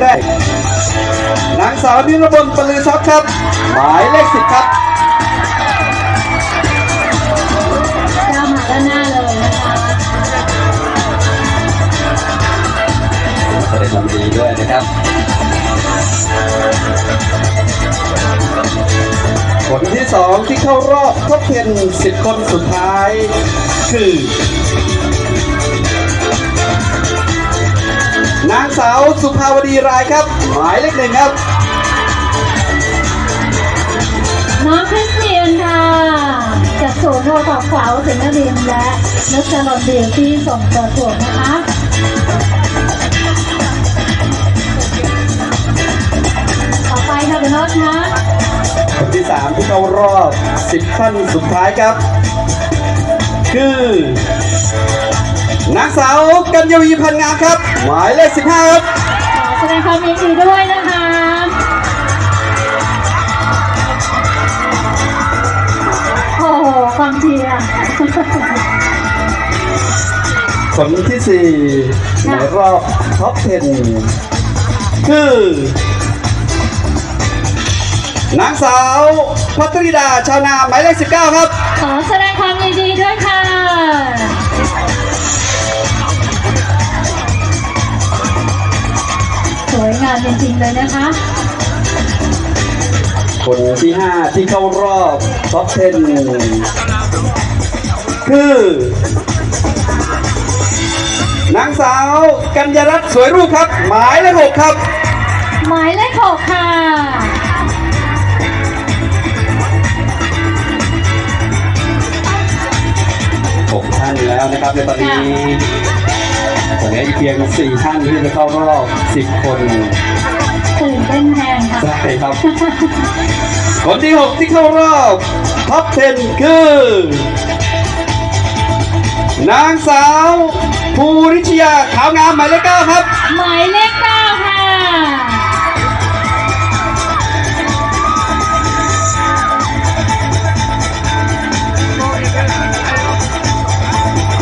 แรกนางสาวนิรบนปลือทรัพย์ครับ หมายเลขสิบครับก้าวมาด้านหน้าเลยนะคะแสดงความยินดีด้วยนะครับผลที่สองที่เข้ารอบท็อปเทนสิบคนสุดท้าย คือางสาวสุภาวดีรายครับ หมายเลขหนึ่งครับ น้องคริสเตียนค่ะจากศูนย์โทรศัพท์ขวาวสิงห์ดินและนัชรนเดียวที่ส่งประกวดนะคะต่อไปค่ะคุณน็อตคะคนที่3ที่เข้ารอบ10ท่านสุดท้ายครับ คือ นางสาวกัญญวีพันงามครับ หมายเลข15ครับขอแสดงความยินดีด้วยนะคะโอ้โหความเชียร์คนที่4ในรอบท็อป10คือ นางสาวพัทริดาชาวนาหมายเลข19 ครับ ขอแสดงความยินดีด้วยค่ะ สวยงามจริงๆเลยนะคะ คนที่ 5 ที่เข้ารอบท็อป10คือ นางสาวกัญญารัตน์สวยรูปครับ หมายเลข6ครับ หมายเลขหกค่ะ6ท่านแล้วนะครับในตอนนี้ ตอนนี้อีกเพียง 4 ท่านที่จะเข้ารอบ 10 คนตื่นเต้นแทนค่ะ ใช่ครับ คนที่ 6 ที่เข้ารอบท็อป10 คือ นางสาว ภูริชยาขาวงามหมายเลข9ครับ หมายเลขเก้าค่ะ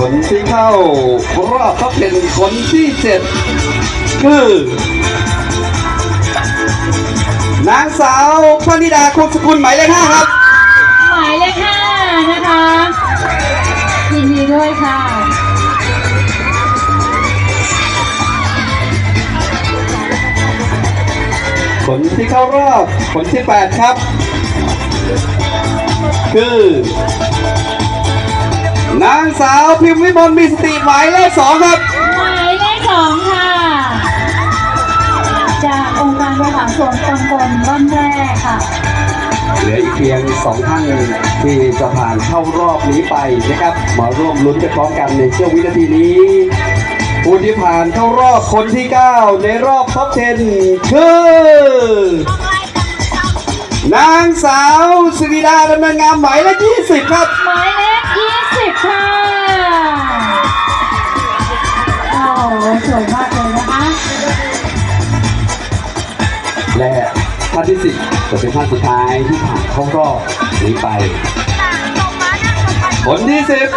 คนที่เข้ารอบท็อปเป็นคนที่เจ็ดคือ นางสาวพนิดาคุณสกุลหมายเลขห้าครับ หมายเลขห้านะคะยินดีด้วยค่ะ คนที่เข้ารอบคนที่แปดครับ คือ นางสาวพิมพ์วิมลมีสติหมายเลขสองครับ หมายเลขสองค่ะ จากองค์การบริหารส่วนตำบลบ้านแร่ค่ะ เหลืออีกเพียงสองท่านที่จะผ่านเข้ารอบนี้ไปนะครับมาร่วมลุ้นไปพร้อมกันในช่วงวินาทีนี้ผู้ที่ผ่านเข้ารอบคนที่ 9 ในรอบท็อป10คือ นางสาวสิริดาดำเนินงามหมายเลข20 ครับ หมายเล ภานที่สิบจะเป็นภานสุดท้ายที่ผ่านเข้ารอบนี้ไปคนที่สิบ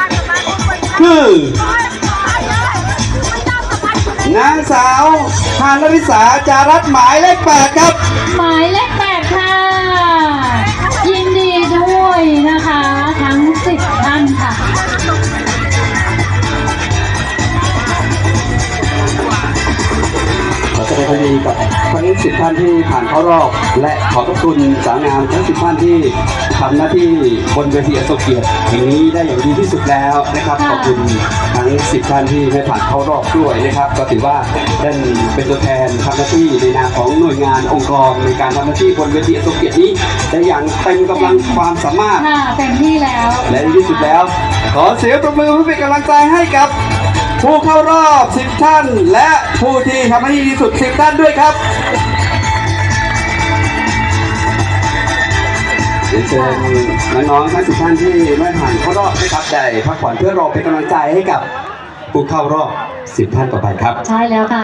คือ นางสาวฮานริสาจารัตหมายเลข8ครับ หมายเลขแปด ขอแสดงความยินดีกับทั้งสิบท่านที่ผ่านเข้ารอบ และขอบพระคุณสาวงามทั้งสิบท่านที่ทำหน้าที่บนเวทีอโศกเกียรติแห่งนี้ได้อย่างดีที่สุดแล้วนะครับขอบคุณทั้งสิบท่านที่ได้ผ่านเข้ารอบด้วยนะครับ ก็ถือว่าได้เป็นตัวแทนทำหน้าที่ในนามของหน่วยงานองค์กรในการทำหน้าที่บนเวทีอโศกเกียรตินี้ได้อย่างเต็มกำลังความสามารถ ค่ะเต็มที่แล้ว และในที่สุดแล้ว ขอเสียงปรบมือเพื่อเป็นกำลังใจให้กับ ผู้เข้ารอบ 10 ท่าน และผู้ที่ทำให้ดีที่สุด 10 ท่านด้วยครับเรียนเชิญน้องๆทั้ง10ท่านที่ไม่ผ่านเข้ารอบนะครับได้พักผ่อนเพื่อรอเป็นกำลังใจให้กับผู้เข้ารอบ 10 ท่านต่อไปครับ ใช่แล้วค่ะ